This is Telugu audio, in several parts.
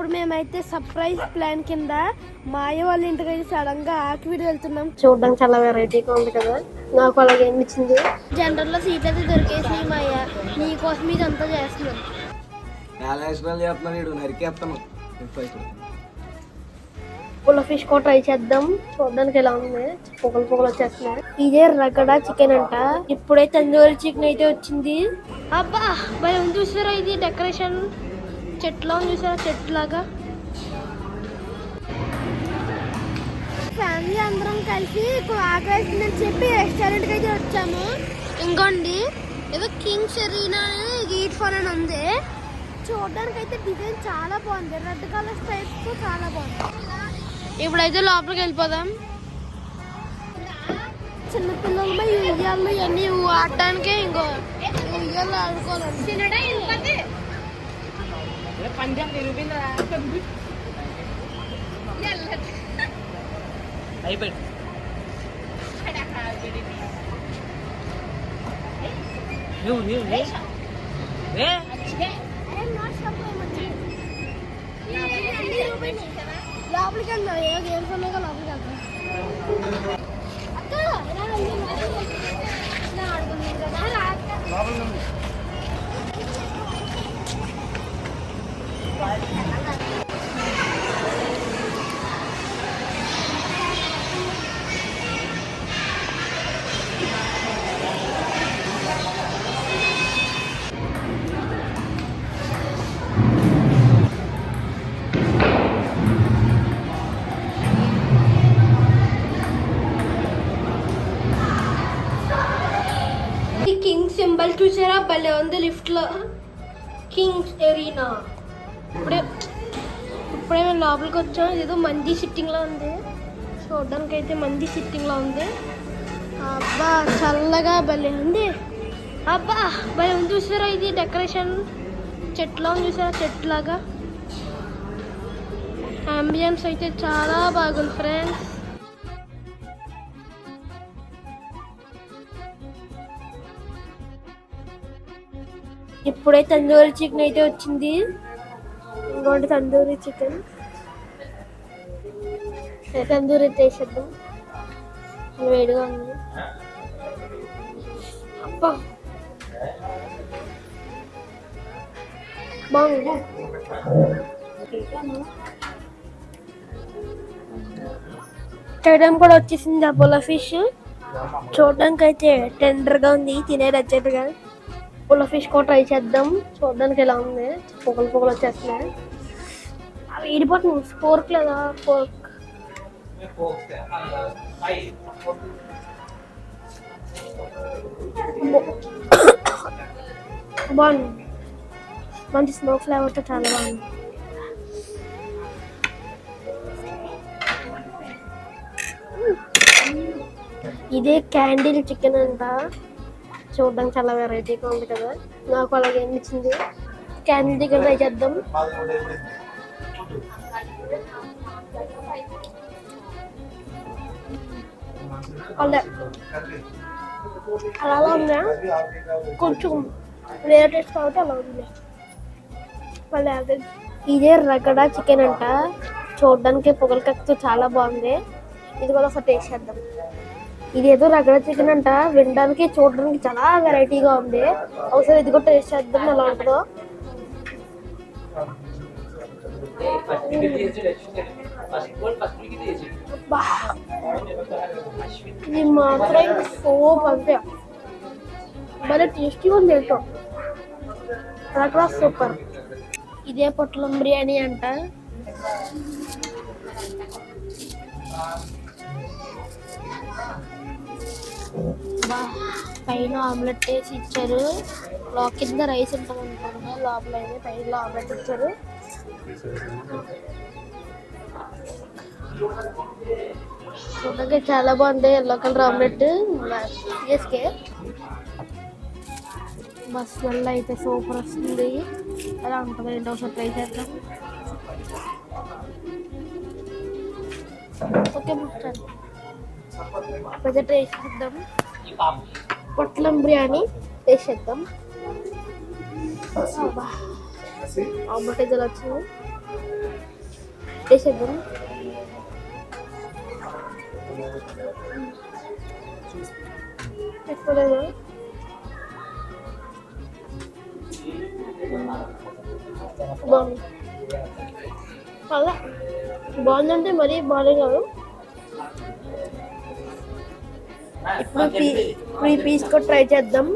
ఇప్పుడు మేమైతే సర్ప్రైజ్ ప్లాన్ కింద మాయ వాళ్ళ ఇంటికి అయితే సడన్గా ఆకివీడు వెళ్తున్నాం. చూడడానికి చాలా వెరైటీగా ఉంది కదా. నాకు అలాగే అనిపించింది. జనరల్లో సీట్ అయితే దొరికేసి మాయ. నీకోసం ఇదంతా చేస్తున్నాం. నేషనల్ చేస్తున్నాను ఇడు నరికేస్తాను ఇప్పుడు పుల్ల ఫిష్ కూడా ట్రై చేద్దాం. చూడడానికి ఎలా ఉంది? పొగలు పొగలు వచ్చేస్తున్నాయి. ఇదే రగడ చికెన్ అంట. ఇప్పుడే తందూరి చికెన్ అయితే వచ్చింది. అబ్బా ఉంది చూసారా ఇది డెకరేషన్ చెట్లా చూసారా చెట్టు లాగా ఫ్యామిలీ అందరం కలిసి ఇప్పుడు ఆకలిస్తుందని చెప్పి రెస్టారెంట్కి అయితే వచ్చాము. ఇంకోండి ఏదో కింగ్ సెరీనా గీట్ ఫోన్ అని ఉంది. చూడడానికి అయితే డిజైన్ చాలా బాగుంది. రెడ్ కలర్ స్ట్రైప్స్తో చాలా బాగుంది. ఇప్పుడైతే లోపలికి వెళ్ళిపోదాం. చిన్నపిల్లలు ఉయ్యాలు ఇవన్నీ ఆడటానికి ఇంకో ఉయ్యాలు ఆడుకోవాలండి అయిపోయి నువ్వు నువ్వు ఏ లోపలికి వెళ్దాం ఏ గేమ్స్ ఉన్నాయో లోపలికి వెళ్దాం చూసారా? భలే ఉంది లిఫ్ట్లో కింగ్స్ ఎరీనా. ఇప్పుడే ఇప్పుడే మేము లోపలికి వచ్చాం. ఏదో మంది సిట్టింగ్లో ఉంది. చూడడానికి అయితే మంది సిట్టింగ్లో ఉంది. అబ్బా చల్లగా భలే ఉంది. అబ్బా భలే ఉంది చూసారా ఇది డెకరేషన్? చెట్లా ఉంది చూసారా? చెట్లాగా. అంబియన్స్ అయితే చాలా బాగుంది ఫ్రెండ్స్ ఇప్పుడే తందూరి చికెన్ అయితే వచ్చింది. ఇంకోటి తందూరి చికెన్. తందూరి వేసేద్దాం వేడిగా ఉంది. అబ్బా! బాగుంది? చేయడం కూడా వచ్చేసింది అపోలో ఫిష్. చూడడానికి అయితే టెండర్గా ఉంది తినే రచ్చేట్టుగా పుల్ల ఫిష్ కూడా ట్రై చేద్దాం. చూడడానికి ఎలా ఉంది? పొగలు పొగలు వచ్చేస్తున్నాయి. అవి ఇడిపోతుంది ఫోర్క్ లేదా ఫోర్క్ బాగుంది. మంచి స్మోక్ ఫ్లేవర్తో చాలా బాగుంది. ఇదే క్యాండిల్ చికెన్ అంట. చూడడానికి చాలా వెరైటీగా ఉంది కదా. నాకు అలాగే అనిపించింది. క్యాండిల్ దగ్గర ట్రై చేద్దాం. అలా. అలా అలా ఉందా కొంచెం వేరే టేస్ట్ కాబట్టి అలా ఉంది. మళ్ళీ అదే. ఇదే రగడ చికెన్ అంట. చూడడానికి పొగలు కక్కుతూ చాలా బాగుంది. ఇది కూడా ఒకసారి టేస్ట్ చేద్దాం. ఇది ఏదో రగడ చికెన్ అంట. వినడానికి చూడడానికి చాలా వెరైటీగా ఉంది. ఒకసారి ఇది కూడా టేస్ట్ చేద్దాం ఎలా ఉంటుందో. ఇది మాత్రం సోప్ అంతే. భలే టేస్టీ ఉంది ఏంటో. రగడ సూపర్. ఇదే పొట్లం బిర్యానీ అంట. బా, పైన ఆమ్లెట్ వేసి ఇచ్చారు. కింద రైస్ ఉంటుంది లోపల అయితే పైన ఆమ్లెట్ ఇచ్చారు. చూడడానికి చాలా బాగుంది. Yellow colour omelette. CSK bus smell అయితే సూపర్ వస్తుంది. అలా ఉంటుంది? ఏంటో ఒకసారి ట్రై చేద్దాం. ఓకే మాస్టర్ ప్రజెంట్ టేస్ట్ చేద్దాం. పొట్లం బిర్యానీ టేస్ట్ చేద్దాం. అబ్బా. ఆమ్లెట్ అయితే ఇలా వచ్చింది. వేసేద్దాం ఎక్కడైనా బాగుంది. అలా బాగుందంటే మరీ బాగాలే కాదు ఇప్పుడు పీ ఇప్పుడు ఈ పీస్ కూడా ట్రై చేద్దాం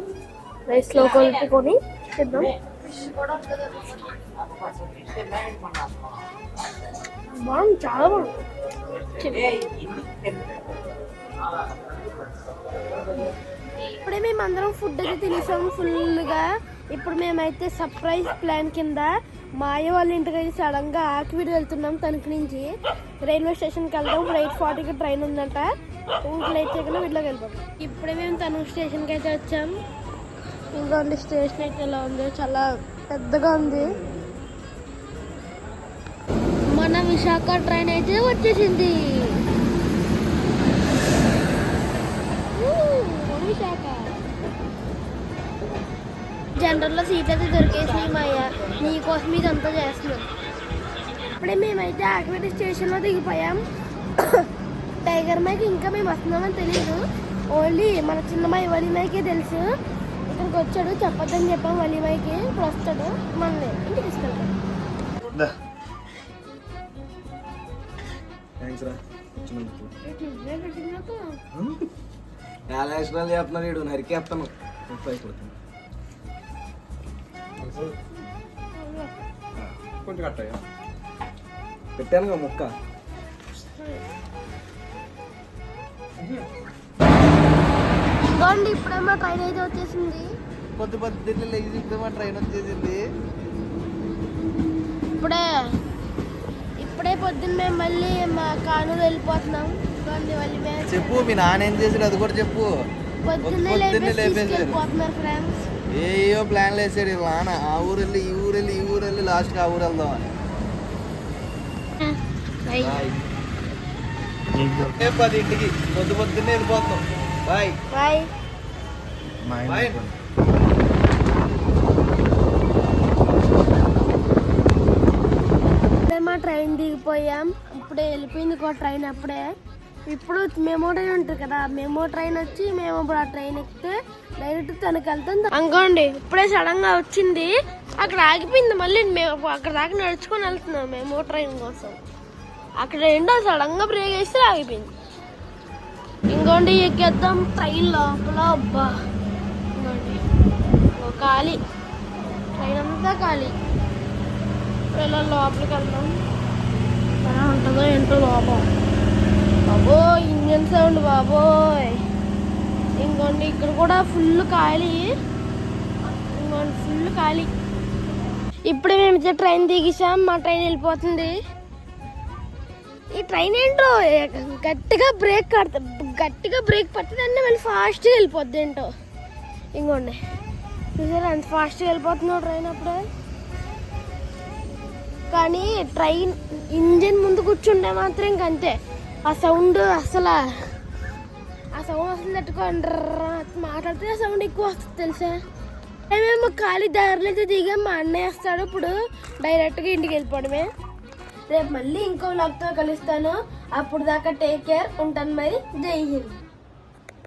రైస్లో కలుపుకొని చేద్దాం బాగుంది చాలా బాగుంది. ఇప్పుడే మేము అందరం ఫుడ్ అయితే తినేసాం ఫుల్గా ఇప్పుడు మేమైతే సర్ప్రైజ్ ప్లాన్ కింద మాయ వాళ్ళ ఇంటికి అయితే సడన్గా ఆకివీడు వెళ్తున్నాం తణుకు నుంచి. రైల్వే స్టేషన్కి వెళ్దాం. ఇప్పుడు ఎయిట్ ఫార్టీకి ట్రైన్ ఉందంట. అయితే కన్నా వీటిలోకి వెళ్ళిపోతాం ఇప్పుడే మేము తణుకు స్టేషన్కి అయితే వచ్చాం. ఇంకోండి స్టేషన్ అయితే ఎలా ఉంది చాలా పెద్దగా ఉంది. మన విశాఖ ట్రైన్ అయితే వచ్చేసింది. విశాఖ. జనరల్లో సీట్ అయితే దొరికేసినాయి మాయ. నీకోసం ఇదంతా చేస్తున్నాం. ఇప్పుడే మేమైతే ఆకివేటి స్టేషన్లో దిగిపోయాం. టైగర్ మైక్ ఇంకా మేము వస్తున్నామని తెలియదు ఓన్లీ మన చిన్న మాయ వలిమాయికే తెలుసు. ఇక్కడికి వచ్చాడు చెప్పొద్దని చెప్పాం వలిమాయికి ఇప్పుడు వస్తాడు మనల్ని ఇంటికి తీసుకెళ్తాడు. చేస్తున్నాడు వీడు నరికేస్తాను కొంచెం కట్టయ్యా పెట్టానుగా ముక్క. ఇదిగోండి ఇప్పుడేమో ట్రైన్ అయితే వచ్చేసింది. పొద్దు పొద్దున్నే లెగి చూస్తే మా ట్రైన్ వచ్చేసింది. ఇప్పుడే ఇప్పుడే పొద్దున్న మళ్ళీ మా కానూరు వెళ్ళిపోతున్నాం. ఇదిగోండి మళ్ళీ మేము చెప్పు మీ నాన్న ఏం చేసాడు అది కూడా చెప్పు. పొద్దున్నే లేపేసి ఫ్రెండ్స్ ఏయో ప్లాన్లు వేసాడు నాన్న ఆ ఊరు వెళ్ళి ఈ ఊరు వెళ్ళి ఈ ఊరు వెళ్ళి లాస్ట్కి ఆ ఊరు వెళ్దాం అని పది ఇంటికి? పొద్దు పొద్దున్నే వెళ్ళిపోతాం. బాయ్. బాయ్. బాయ్. ఇప్పుడే మా ట్రైన్ దిగిపోయాం. ఇప్పుడే వెళ్ళిపోయింది ఒక ట్రైన్ అప్పుడే. ఇప్పుడు మెమో ట్రైన్ ఉంటుంది కదా మెమో ట్రైన్ వచ్చి మేము ఇప్పుడు ఆ ట్రైన్ ఎక్కితే డైరెక్ట్ తనకి వెళ్తాం. అనుకోండి ఇప్పుడే సడన్గా వచ్చింది. అక్కడ ఆగిపోయింది మళ్ళీ మేము అక్కడ దాకా నడుచుకొని వెళ్తున్నాం మెమో ట్రైన్ కోసం. అక్కడ ఏంటో సడన్గా బ్రేక్ వేస్తే ఆగిపోయింది. ఇంకోండి ఎక్కేద్దాం ట్రైన్ లోపల. అబ్బా. ఓ ఖాళీ. ట్రైన్ అంతా ఖాళీ. ఇప్పుడు ఇలా లోపలికి వెళ్దాం? ఎలా ఉంటుందో ఏంటో లోపం. బాబో ఇంజన్ సౌండ్ బాబోయ్. ఇంకోండి ఇక్కడ కూడా ఫుల్ ఖాళీ. ఇంకోండి ఫుల్ ఖాళీ. ఇప్పుడు మేము ట్రైన్ దిగేసాం మా ట్రైన్ వెళ్ళిపోతుంది. ఈ ట్రైన్ ఏంటో? గట్టిగా బ్రేక్ కడతా గట్టిగా బ్రేక్ పట్టదండి మళ్ళీ ఫాస్ట్గా వెళ్ళిపోద్ది ఏంటో? ఇంకోండి. చూసారా అంత ఫాస్ట్గా వెళ్ళిపోతున్నావు ట్రైన్ అప్పుడే? కానీ ట్రైన్ ఇంజిన్ ముందు కూర్చుంటే మాత్రం ఇంక అంతే. ఆ సౌండ్ అసలు ఆ సౌండ్ అసలు తట్టుకోండి మాట్లాడితే ఆ సౌండ్ ఎక్కువ వస్తుంది తెలుసా? మేము ఖాళీ దారిలో అయితే దిగా మా అన్నయ్య వస్తాడు ఇప్పుడు. డైరెక్ట్గా ఇంటికి వెళ్ళిపోవడమే. రేపు మళ్ళీ ఇంకో లాక్తో కలుస్తాను. అప్పుడు దాకా టేక్ కేర్ ఉంటాను మరి. జై హింద్.